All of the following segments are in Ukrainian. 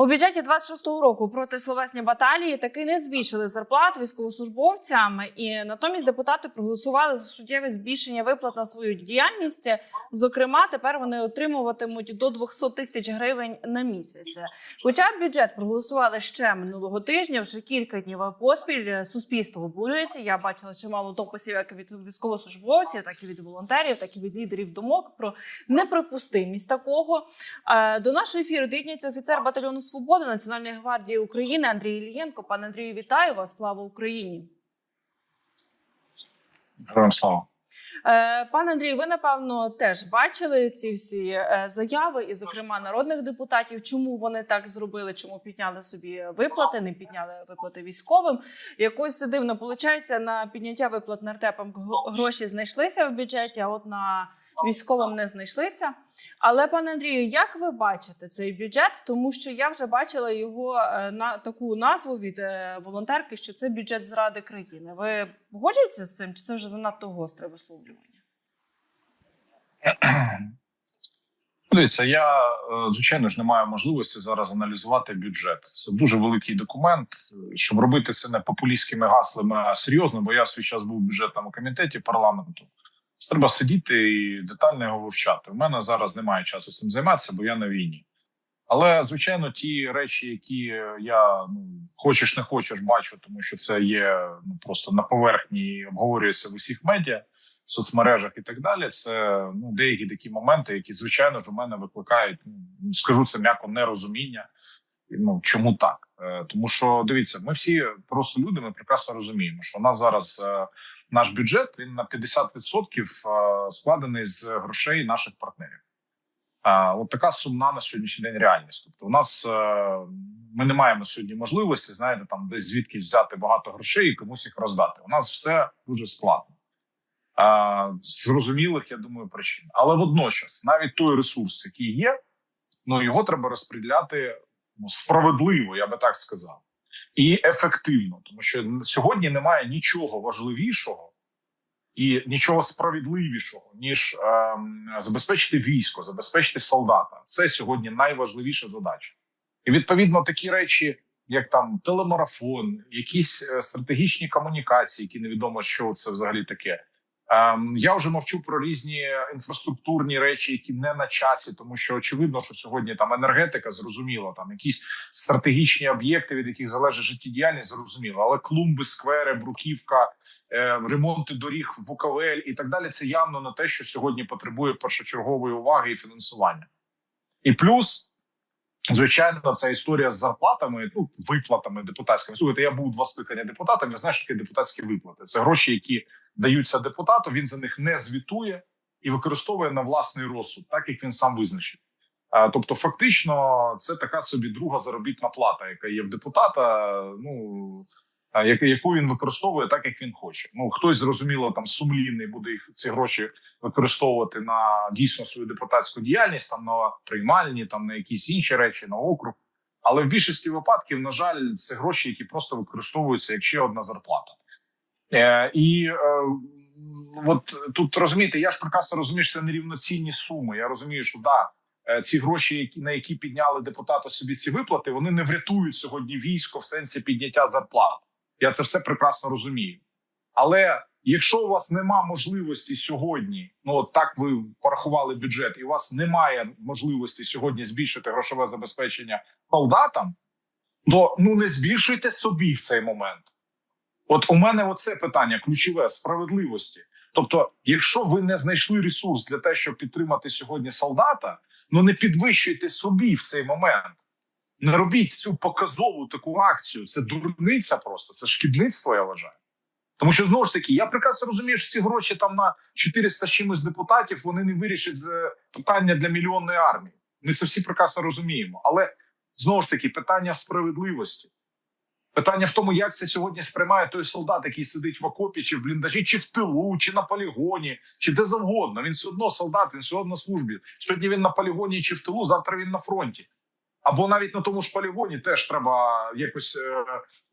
У бюджеті 26-го року проти словесні баталії таки не збільшили зарплат військовослужбовцям, і натомість депутати проголосували за суттєве збільшення виплат на свою діяльність. Зокрема, тепер вони отримуватимуть до 200 тисяч гривень на місяць. Хоча бюджет проголосували ще минулого тижня, вже кілька днів поспіль суспільство обурюється. Я бачила чимало дописів як від військовослужбовців, так і від волонтерів, так і від лідерів думок про неприпустимість такого. Е, До нашого ефіру доєднується офіцер батальйону Свобода Національної гвардії України Андрій Ільєнко. Пане Андрію, вітаю вас! Слава Україні! Героям слава. Е, Пане Андрію, ви напевно теж бачили ці всі е, заяви, і, зокрема, народних депутатів. Чому вони так зробили? Чому підняли собі виплати, не підняли виплати військовим? Якось дивно виходить, на підняття виплат нартепам гро- гроші знайшлися в бюджеті, а от на військовим не знайшлися. Але пане Андрію, як ви бачите цей бюджет? Тому що я вже бачила його е, на таку назву від е, волонтерки, що це бюджет зради країни. Ви погоджуєтеся з цим? Чи це вже занадто гостре висловлювання? Дивіться, я е, звичайно ж не маю можливості зараз аналізувати бюджет. Це дуже великий документ. Щоб робити це не популістськими гаслами, а серйозно, бо я свій час був в бюджетному комітеті парламенту. Треба сидіти і детально його вивчати. У мене зараз немає часу цим займатися, бо я на війні. Але звичайно, ті речі, які я ну хочеш не хочеш, бачу, тому що це є ну просто на поверхні і обговорюється в усіх медіа, в соцмережах і так далі. Це ну деякі такі моменти, які звичайно ж у мене викликають. Ну скажу це м'яко нерозуміння. Ну чому так? Е, Тому що дивіться, ми всі просто люди. Ми прекрасно розуміємо, що у нас зараз е, наш бюджет він на 50% е, складений з грошей наших партнерів. От така сумна на сьогоднішній день реальність. Тобто, у нас ми не маємо сьогодні можливості, знаєте, там десь звідки взяти багато грошей і комусь їх роздати. У нас все дуже складно. Зрозумілих, я думаю, причин. Але водночас, навіть той ресурс, який є, ну його треба розподіляти справедливо, я би так сказав, і ефективно, тому що сьогодні немає нічого важливішого і нічого справедливішого ніж ем, забезпечити військо, забезпечити солдата. Це сьогодні найважливіша задача, і відповідно такі речі, як там телемарафон, якісь е, стратегічні комунікації, які невідомо, що це взагалі таке. Ем, я вже мовчу про різні інфраструктурні речі, які не на часі, тому що очевидно, що сьогодні там енергетика зрозуміло, там якісь стратегічні об'єкти, від яких залежить життєдіяльність, зрозуміло, але клумби, сквери, бруківка, е, ремонти доріг в Буковель і так далі. Це явно не те, що сьогодні потребує першочергової уваги і фінансування. І плюс. Звичайно, ця історія з зарплатами, ну виплатами депутатськими. Слухайте, я був два скликання депутатами. Знаєш, таке депутатські виплати. Це гроші, які даються депутату. Він за них не звітує і використовує на власний розсуд, так як він сам визначив. Тобто, фактично, це така собі друга заробітна плата, яка є в депутата. Ну яку він використовує так, як він хоче. Ну хтось зрозуміло там сумлінний буде їх ці гроші використовувати на дійсно свою депутатську діяльність, там на приймальні, там на якісь інші речі, на округ. Але в більшості випадків, на жаль, це гроші, які просто використовуються як ще одна зарплата. Е, і е, от тут розумієте, я ж прекрасно розумію, що це нерівноцінні суми. Я розумію, що да, е, ці гроші, на які підняли депутати собі ці виплати, вони не врятують сьогодні військо в сенсі підняття зарплат. Я це все прекрасно розумію. Але якщо у вас нема можливості сьогодні, ну от так ви порахували бюджет, і у вас немає можливості сьогодні збільшити грошове забезпечення солдатам, то ну не збільшуйте собі в цей момент. От у мене оце питання ключове справедливості. Тобто, якщо ви не знайшли ресурс для того, щоб підтримати сьогодні солдата, ну не підвищуйте собі в цей момент. Не робіть цю показову таку акцію. Це дурниця просто, це шкідництво, я вважаю. Тому що знову ж таки, я прекрасно розумію, що ці гроші там на 400 з чимось депутатів вони не вирішать питання для мільйонної армії. Ми це всі прекрасно розуміємо. Але знову ж таки, питання справедливості. Питання в тому, як це сьогодні сприймає той солдат, який сидить в окопі, чи в бліндажі, чи в тилу, чи на полігоні, чи де завгодно. Він все одно солдат, він все одно на службі. Сьогодні він на полігоні чи в тилу, завтра він на фронті. Або навіть на тому ж полігоні теж треба якось е,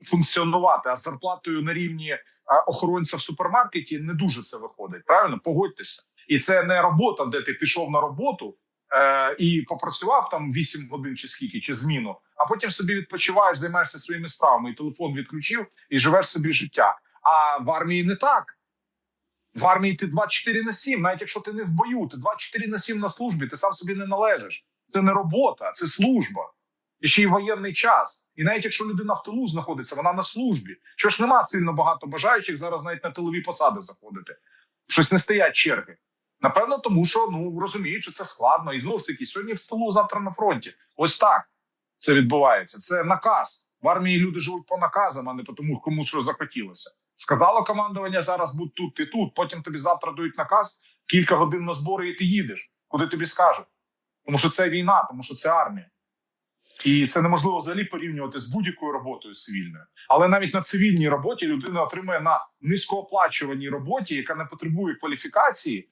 функціонувати. А з зарплатою на рівні е, охоронця в супермаркеті не дуже це виходить. Правильно, погодьтеся, і це не робота, де ти пішов на роботу е, і попрацював там 8 годин чи скільки, чи зміну, а потім собі відпочиваєш, займаєшся своїми справами, і телефон відключив, і живеш собі життя. А в армії не так. В армії ти 24 на 7, навіть якщо ти не в бою, ти 24 на 7 на службі, ти сам собі не належиш. Це не робота, це служба. І ще й воєнний час. І навіть якщо людина в тилу знаходиться, вона на службі. Що ж нема сильно багато бажаючих зараз навіть на тилові посади заходити. Щось не стоять черги. Напевно, тому що ну розуміють, що це складно. І знову ж таки, сьогодні в тилу, завтра на фронті. Ось так це відбувається. Це наказ. В армії люди живуть по наказам, а не по тому, кому що захотілося. Сказало командування зараз будь тут, ти тут. Потім тобі завтра дають наказ, кілька годин на збори, і ти їдеш, куди тобі скажуть. Тому що це війна, тому що це армія. І це неможливо взагалі порівнювати з будь-якою роботою цивільною. Але навіть на цивільній роботі людина отримує на низькооплачуваній роботі, яка не потребує кваліфікації.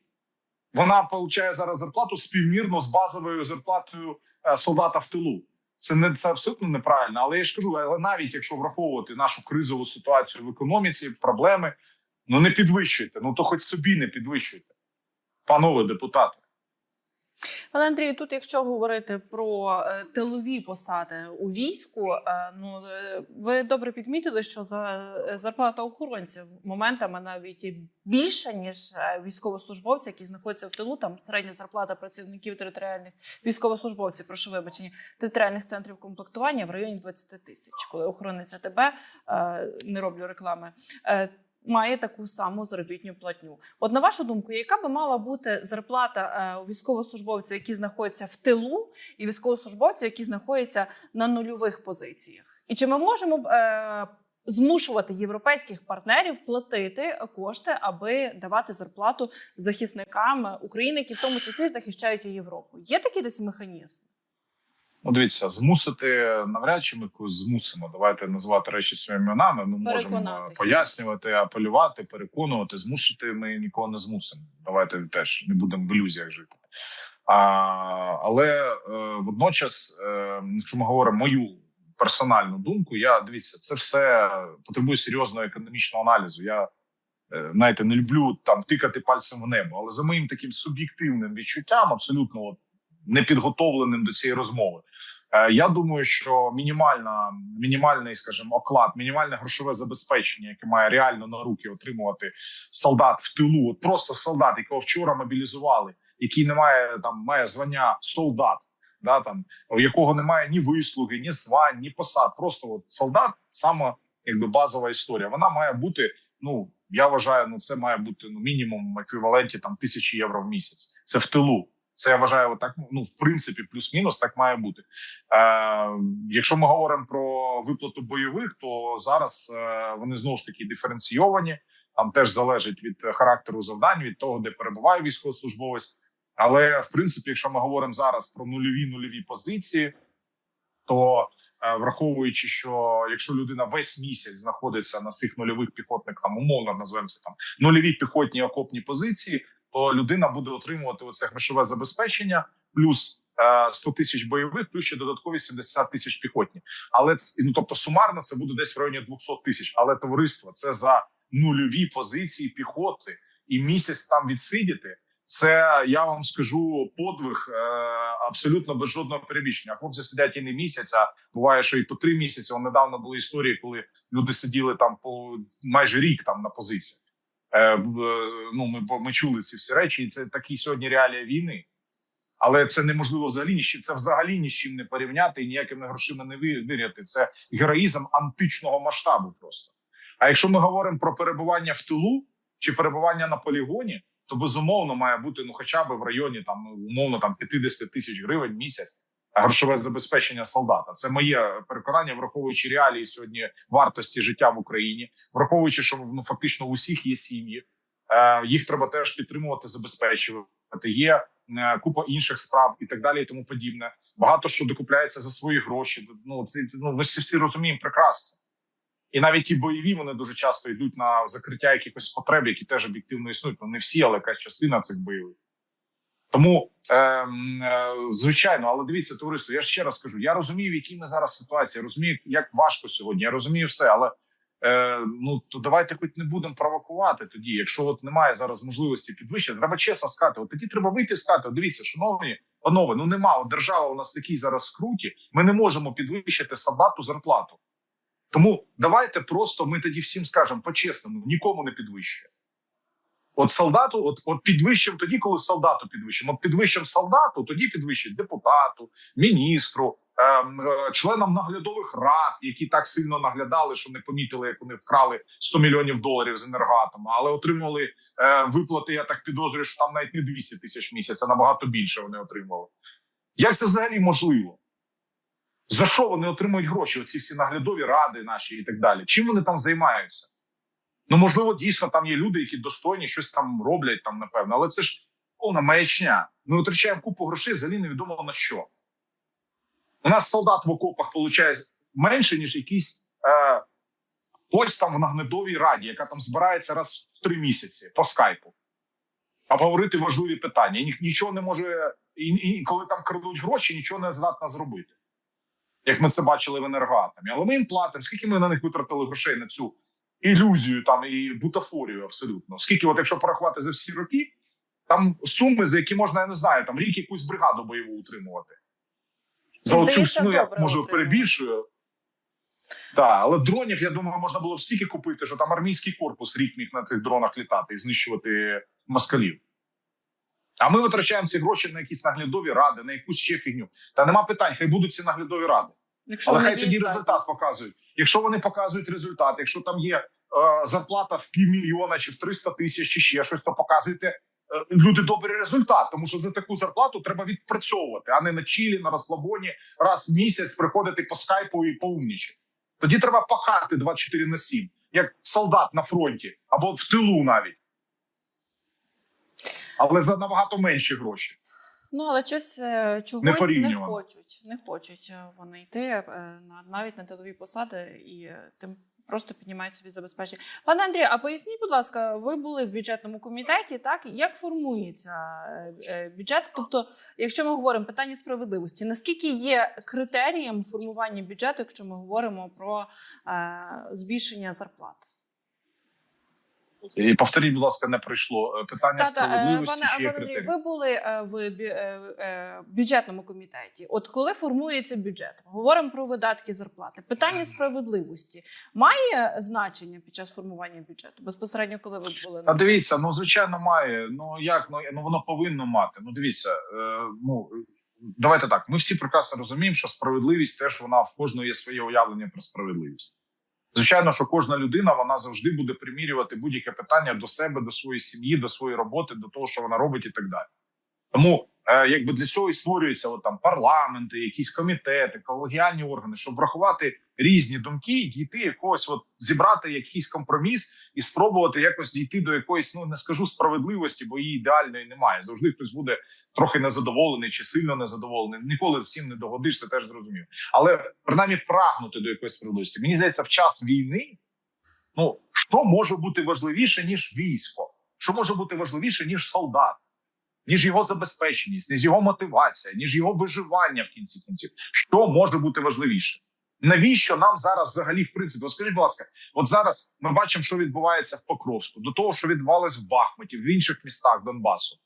Вона отримує зараз зарплату співмірно з базовою зарплатою е, солдата в тилу. Це не це абсолютно неправильно. Але я ж кажу, але навіть якщо враховувати нашу кризову ситуацію в економіці, проблеми, ну не підвищуйте. Ну то хоч собі не підвищуйте, панове депутати. Пане Андрію, тут, якщо говорити про е, тилові посади у війську, е, ну е, ви добре підмітили, що за зарплата охоронців моментами навіть більша ніж військовослужбовці, які знаходяться в тилу. Там середня зарплата працівників територіальних військовослужбовців, прошу вибачення, територіальних центрів комплектування в районі 20 тисяч. Коли охоронець АТБ, е, не роблю реклами. Має таку саму заробітню платню. От на вашу думку, яка би мала бути зарплата е, у військовослужбовців, які знаходяться в тилу, і військовослужбовців, які знаходяться на нульових позиціях? І чи ми можемо е, змушувати європейських партнерів платити кошти, аби давати зарплату захисникам України, які в тому числі захищають Європу? Є такий десь механізм? Ну, дивіться, змусити навряд чи ми когось змусимо. Давайте називати речі своїми іменами. Ми можемо пояснювати, апелювати, переконувати. Змусити ми нікого не змусимо. Давайте теж не будемо в ілюзіях жити. А, але е, водночас, е, якщо ми говоримо мою персональну думку, я дивіться, це все потребує серйозного економічного аналізу. Я е, знаєте, не люблю там тикати пальцем в небо, але за моїм таким суб'єктивним відчуттям, абсолютно от, непідготовленим до цієї розмови. Е, Я думаю, що мінімальна, мінімальний, скажімо, оклад, мінімальне грошове забезпечення, яке має реально на руки отримувати солдат в тилу, от просто солдат, якого вчора мобілізували, який не має там має звання солдат, да там у якого немає ні вислуги, ні звань, ні посад. Просто от солдат, саме якби базова історія. Вона має бути. Ну я вважаю, ну це має бути ну мінімум еквіваленті там тисячі євро в місяць. Це в тилу. Це я вважаю, отак, ну в принципі, плюс-мінус так має бути. Е, якщо ми говоримо про виплату бойових, то зараз е, вони знову ж таки диференційовані. Там теж залежить від характеру завдань, від того, де перебуває військовослужбовець. Але в принципі, якщо ми говоримо зараз про нульові нульові позиції, то е, враховуючи, що якщо людина весь місяць знаходиться на цих нульових піхотних, там умовно називаємо це там нульові піхотні окопні позиції, то людина буде отримувати оце грошове забезпечення, плюс е, 100 тисяч бойових, плюс ще додаткові 70 тисяч піхотні. Але ну тобто сумарно це буде десь в районі 200 тисяч. Але товариство це за нульові позиції піхоти і місяць там відсидіти. Це я вам скажу подвиг е, абсолютно без жодного перебільшення. Хлопці сидять і не місяць, а буває, що і по три місяці. Он недавно були історії, коли люди сиділи там по майже рік там на позиціях. Е, е, ну ми ми чули ці всі речі, і це такі сьогодні реалії війни. Але це неможливо взагалі ні. Це взагалі ні з чим не порівняти і ніякими грошима не ви- виряти. Це героїзм античного масштабу. Просто а якщо ми говоримо про перебування в тилу чи перебування на полігоні, то безумовно має бути ну, хоча б в районі там умовно там 50 тисяч гривень місяць грошове забезпечення солдата. Це моє переконання, враховуючи реалії сьогодні вартості життя в Україні, враховуючи, що ну фактично у всіх є сім'ї. Е, їх треба теж підтримувати, забезпечувати. Є е, купа інших справ і так далі, і тому подібне. Багато що докупляється за свої гроші. Ну це ну ми всі, всі розуміємо прекрасно. І навіть ті бойові вони дуже часто йдуть на закриття якихось потреб, які теж об'єктивно існують. Ну не всі, але якась частина цих бойових. Тому ем, е, звичайно, але дивіться, товариство. Я ще раз кажу: я розумію, в якій ми зараз ситуації, розумію, як важко сьогодні. Я розумію все, але е, ну то давайте хоч не будемо провокувати тоді. Якщо от немає зараз можливості підвищити, треба чесно сказати. От тоді треба вийти і сказати. Дивіться, шановні Панове, ну нема от держава у нас такій зараз скруті. Ми не можемо підвищити солдату зарплату. Тому давайте просто ми тоді всім скажемо по-чесному, нікому не підвищує. От солдату, от, от підвищимо тоді, коли солдату підвищимо. От підвищимо солдату, тоді підвищить депутату, міністру, ем, е, членам наглядових рад, які так сильно наглядали, що не помітили, як вони вкрали 100 мільйонів доларів з енергоатома, але отримали е, виплати. Я так підозрюю, що там навіть не 200 тисяч а набагато більше вони отримали. Як це взагалі можливо? За що вони отримують гроші? Оці всі наглядові ради наші і так далі. Чим вони там займаються? Ну, можливо, дійсно там є люди, які достойні, щось там роблять, там, напевно, але це ж повна маячня. Ми витрачаємо купу грошей, взагалі невідомо на що. У нас солдат в окопах получає менше, ніж якийсь е, хтось там в наглядовій раді, яка там збирається раз в три місяці по скайпу, обговорити важливі питання. І нічого не може, і, і коли там крадуть гроші, нічого не здатна зробити. Як ми це бачили в енергоатомі. Але ми їм платимо. Скільки ми на них витратили грошей на цю ілюзію там і бутафорію абсолютно. Скільки, от якщо порахувати за всі роки, там суми, за які можна, я не знаю, там рік якусь бригаду бойову утримувати. За оцю ну, я може перебільшую. Так, але дронів, я думаю, можна було б стільки купити, що там армійський корпус рік міг на цих дронах літати і знищувати москалів. А ми витрачаємо ці гроші на якісь наглядові ради, на якусь ще фігню. Та нема питань, хай будуть ці наглядові ради. Якщо Але хай тоді результат показують. Якщо вони показують результат, якщо там є е, зарплата в півмільйона чи в 300 тисяч, чи ще щось, то показуйте е, люди добрий результат. Тому що за таку зарплату треба відпрацьовувати, а не на чілі, на розслабоні раз в місяць приходити по скайпу і поумнічати. Тоді треба пахати 24 на 7, як солдат на фронті або в тилу навіть. Але за набагато менші гроші. Ну, але щось е, чогось Не не, хочуть. Не хочуть е, вони йти е, на навіть на тилові посади і тим просто піднімають собі забезпечення. Пане Андрію, а поясніть, будь ласка, ви були в бюджетному комітеті, так як формується бюджет? Тобто, якщо ми говоримо питання справедливості, наскільки є критерієм формування бюджету, якщо ми говоримо про е, збільшення зарплат? І повторіть, будь ласка, не прийшло Е, питання Та, е, справедливості. пане, критерії? ви були е, в бю- бюджетному комітеті. От коли формується бюджет, говоримо про видатки зарплати. Питання справедливості має значення під час формування бюджету безпосередньо, коли ви були А дивіться, ну звичайно, має. Ну як ну, ну воно повинно мати. Ну дивіться, ну давайте так. Ми всі прекрасно розуміємо, що справедливість теж вона в кожного є своє уявлення про справедливість. Звичайно, що кожна людина вона завжди буде примірювати будь-яке питання до себе, до своєї сім'ї, до своєї роботи, до того, що вона робить, і так далі. Тому якби для цього і створюються от, там парламенти, якісь комітети, колегіальні органи, щоб врахувати різні думки і дійти якогось, от зібрати якийсь компроміс і спробувати якось дійти до якоїсь, ну не скажу справедливості, бо її ідеальної немає. Завжди хтось буде трохи незадоволений чи сильно незадоволений. Ніколи всім не догодиш, це теж зрозумів. Але принаймні прагнути до якоїсь справедливості. Мені здається, в час війни ну що може бути важливіше ніж військо? Що може бути важливіше ніж солдат? Ніж його забезпеченість, ніж його мотивація, ніж його виживання в кінці кінців. Що може бути важливіше? Навіщо нам зараз взагалі в принципі? От скажіть, будь ласка, от зараз ми бачимо, що відбувається в Покровську, до того, що відбувалось в Бахмуті, в інших містах Донбасу.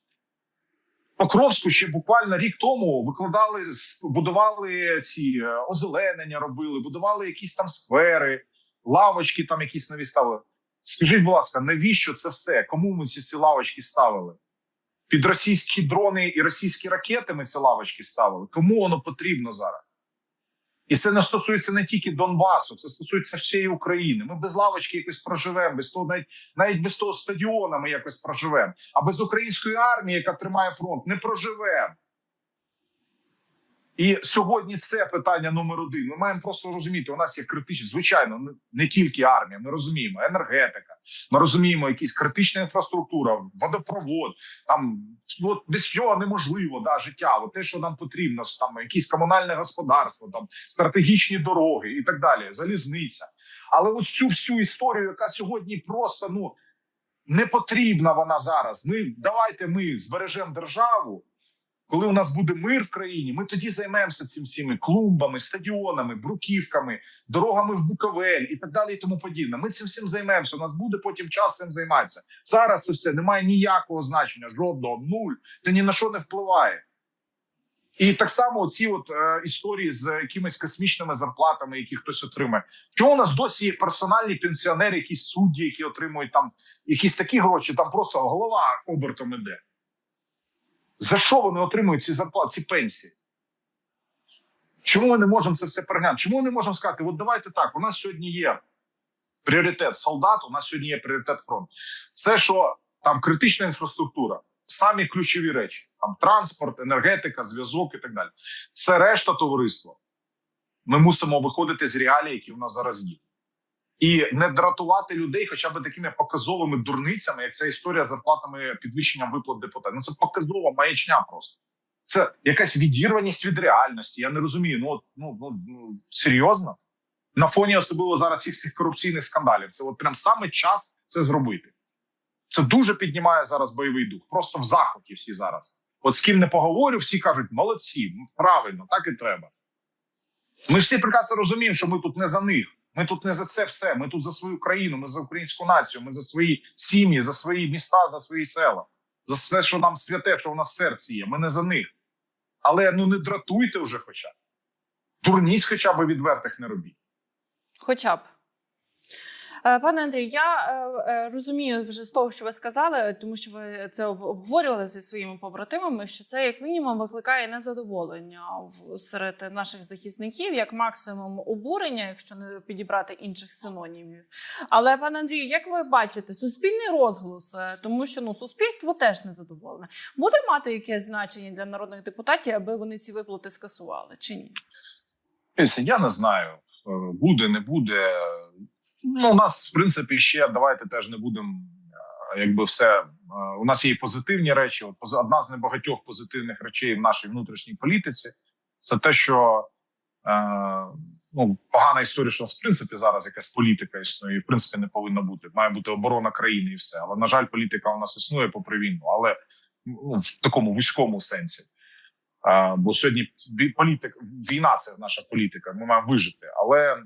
В Покровську ще буквально рік тому викладали, будували ці е, озеленення, робили, будували якісь там сквери, лавочки там якісь нові ставили. Скажіть, будь ласка, навіщо це все? Кому ми ці, ці лавочки ставили? Під російські дрони і російські ракети ми ці лавочки ставили. Кому воно потрібно зараз? І це не стосується не тільки Донбасу, це стосується всієї України. Ми без лавочки якось проживемо, без того, навіть навіть без того стадіона ми якось проживемо. А без української армії, яка тримає фронт, не проживемо. І сьогодні це питання номер один. Ми маємо просто розуміти, у нас є критичні, звичайно, не- тільки армія. Ми розуміємо енергетика, ми розуміємо якісь критична інфраструктура, водопровод. Там от без чого неможливо да, життя. От те, що нам потрібно, там якісь комунальне господарство, там стратегічні дороги і так далі, залізниця. Але от цю всю історію, яка сьогодні просто ну не потрібна вона зараз. Ми давайте ми збережемо державу. Коли у нас буде мир в країні, ми тоді займемося цим всіми клумбами, стадіонами, бруківками, дорогами в Буковель і так далі, і тому подібне. Ми цим всім займемося. У нас буде потім час цим займатися. Зараз це все не має ніякого значення, жодного нуль. Це ні на що не впливає. І так само ці от е, історії з якимись космічними зарплатами, які хтось отримує. Чому у нас досі є персональні пенсіонери, якісь судді, які отримують там якісь такі гроші, там просто голова обертом іде. За що вони отримують ці зарплати, ці пенсії? Чому ми не можемо це все переглянути? Чому ми не можемо сказати, от давайте так, у нас сьогодні є пріоритет солдат, у нас сьогодні є пріоритет фронт. Все, що там критична інфраструктура, самі ключові речі: там транспорт, енергетика, зв'язок і так далі. Все решта товариства. Ми мусимо виходити з реалій, які в нас зараз є. І не дратувати людей хоча б такими показовими дурницями, як ця історія з зарплатами підвищенням виплат депутатів. Ну це показова маячня просто. Це якась відірваність від реальності. Я не розумію. Ну, ну, ну, ну серйозно? На фоні особливо зараз всіх цих корупційних скандалів. Це от прям саме час це зробити. Це дуже піднімає зараз бойовий дух. Просто в захваті всі зараз. От з ким не поговорю, всі кажуть, молодці, правильно, так і треба. Ми всі прекрасно розуміємо, що ми тут не за них. Ми тут не за це все. Ми тут за свою країну, ми за українську націю, ми за свої сім'ї, за свої міста, за свої села, за все, що нам святе, що в нас серці є. Ми не за них. Але ну не дратуйте вже, хоча б. Дурність хоча б відвертих не робіть. Хоча б. Е, Пане Андрію, я е, е, розумію вже з того, що ви сказали, тому що ви це обговорювали зі своїми побратимами, що це як мінімум викликає незадоволення серед наших захисників, як максимум обурення, якщо не підібрати інших синонімів. Але пане Андрію, як ви бачите, суспільний розголос, тому що ну суспільство теж незадоволене, буде мати якесь значення для народних депутатів, аби вони ці виплати скасували чи ні? Я не знаю, буде, не буде. Ну, у нас, в принципі, ще давайте теж не будемо. е, Якби все е, у нас є позитивні речі. От одна з небагатьох позитивних речей в нашій внутрішній політиці це те, що е, ну погана історія, що в принципі зараз якась політика існує, і в принципі не повинна бути. Має бути оборона країни і все. Але на жаль, політика у нас існує попри війну, але ну, в такому вузькому сенсі. А, бо сьогодні політик, війна це наша політика. Ми маємо вижити, але е,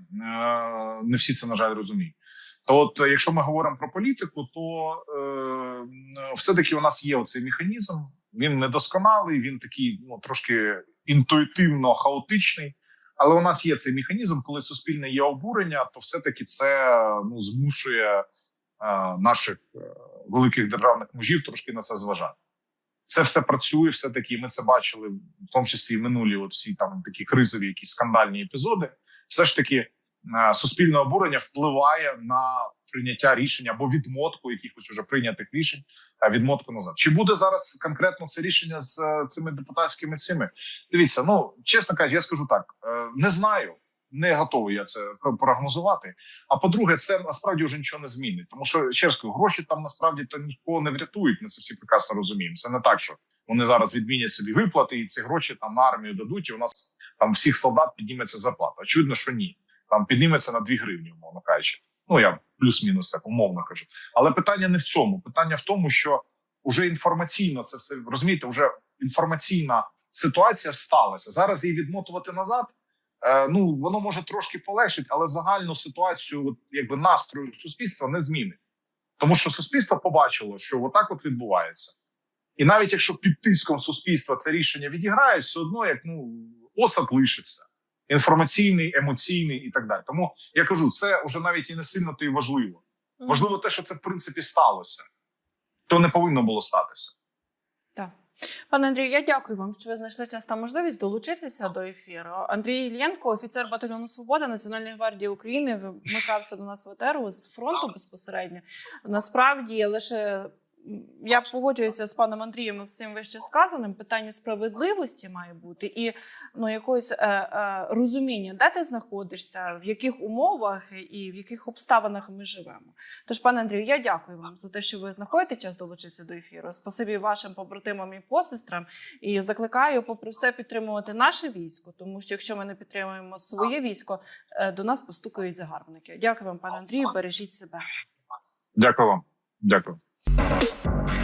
не всі це на жаль розуміють. То, от, якщо ми говоримо про політику, то е, все таки у нас є оцей механізм. Він недосконалий, він такий ну трошки інтуїтивно хаотичний. Але у нас є цей механізм, коли суспільне є обурення, то все таки це ну змушує е, наших е, великих державних мужів трошки на це зважати це все працює, все таки. Ми це бачили, в тому числі і минулі, от всі там такі кризові, якісь скандальні епізоди. Все ж таки, суспільне обурення впливає на прийняття рішення або відмотку якихось уже прийнятих рішень, відмотку назад. Чи буде зараз конкретно це рішення з е, цими депутатськими цими? Дивіться, ну чесно кажучи, я скажу так: е, не знаю. Не готовий я це прогнозувати. А по-друге, це насправді вже нічого не змінить, тому що ще гроші там насправді то нікого не врятують. Ми це всі прекрасно розуміємо. Це не так, що вони зараз відмінять собі виплати, і ці гроші там на армію дадуть. І у нас там всіх солдат підніметься зарплата. Очевидно, що ні. Там підніметься на 2 гривні, умовно кажучи. Ну я плюс-мінус так умовно кажу. Але питання не в цьому. Питання в тому, що вже інформаційно це все розумієте, вже інформаційна ситуація сталася. Зараз її відмотувати назад. Е, ну воно може трошки полегшити, але загальну ситуацію, от, якби настрою суспільства не змінить, тому що суспільство побачило, що отак от відбувається, і навіть якщо під тиском суспільства це рішення відіграє, все одно як ну осад лишиться інформаційний, емоційний і так далі. Тому я кажу, це вже навіть і не сильно то і важливо. Важливо те, що це в принципі сталося, то не повинно було статися. Пане Андрію, я дякую вам, що ви знайшли час та можливість долучитися до ефіру. Андрій Ільєнко, офіцер батальйону Свобода Національної гвардії України, вмикався до нас в етеру з фронту безпосередньо. Насправді лише я погоджуюся з паном Андрієм всім вище сказаним. Питання справедливості має бути і ну якогось е, е, розуміння, де ти знаходишся, в яких умовах і в яких обставинах ми живемо. Тож, пане Андрію, я дякую вам за те, що ви знаходите час долучитися до ефіру. Спасибі вашим побратимам і посестрам. І закликаю, попри все, підтримувати наше військо, тому що якщо ми не підтримуємо своє військо, е, до нас постукають загарбники. Дякую вам, пане Андрію. Бережіть себе. Дякую вам. Дякую. あっ!